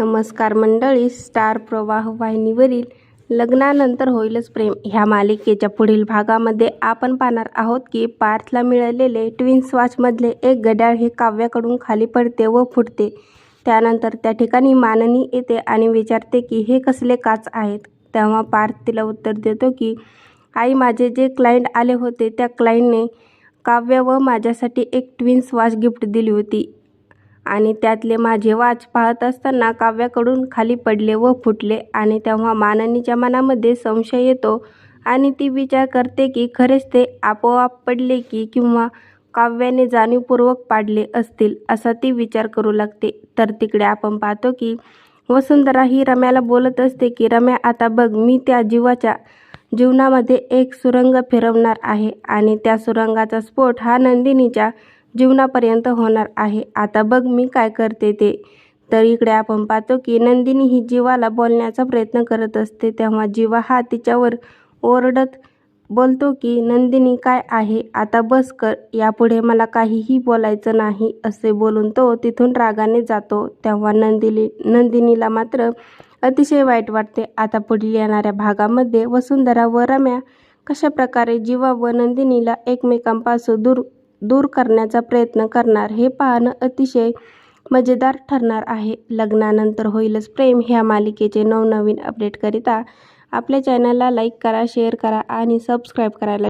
नमस्कार मंडळी स्टार प्रवाह वाहिनीवरील लग्नानंतर होईलच प्रेम. ह्या मालिकेच्या पुढील भागामध्ये आपण पाहणार आहोत की पार्थला मिळालेले ट्विन्स वॉचमधले एक गड्याळ हे काव्याकडून खाली पडते व फुटते. त्यानंतर त्या ठिकाणी माननी येते आणि विचारते की हे कसले काच आहेत? तेव्हा पार्थ तिला उत्तर देतो की आई माझे जे क्लायंट आले होते त्या क्लायंटने काव्य व माझ्यासाठी एक ट्विन्स वॉच गिफ्ट दिली होती. आणि त्यातले माझे वाच पाहत असताना काव्याकडून खाली पडले व फुटले. आणि तेव्हा माननीच्या मनामध्ये संशय येतो आणि ती विचार करते की खरेच ते आपोआप पडले की किंवा काव्याने जाणीवपूर्वक पाडले असतील असा ती विचार करू लागते. तर तिकडे आपण पाहतो की वसुंधरा ही रम्याला बोलत असते की रम्या आता बघ मी त्या जीवाच्या जीवनामध्ये एक सुरंग फिरवणार आहे आणि त्या सुरंगाचा स्फोट हा नंदिनीच्या जीवनापर्यंत होणार आहे. आता बघ मी काय करते ते. तर इकडे आपण पाहतो की नंदिनी ही जीवाला बोलण्याचा प्रयत्न करत असते. तेव्हा जीवा हा तिच्यावर ओरडत बोलतो की नंदिनी काय आहे? आता बस कर. यापुढे मला काहीही बोलायचं नाही असे बोलून तो तिथून रागाने जातो. तेव्हा नंदिनी नंदिनीला मात्र अतिशय वाईट वाटते. आता पुढील येणाऱ्या भागामध्ये वसुंधरा व रम्या कशा प्रकारे जीवा व नंदिनीला एकमेकांपासून दूर दूर करण्याचा प्रयत्न करणार हे पाहणं अतिशय मजेदार ठरणार आहे. लग्नानंतर होईलच प्रेम. ह्या मालिकेचे नवनवीन अपडेटकरिता आपल्या चॅनलला लाईक करा शेअर करा आणि सबस्क्राईब करायला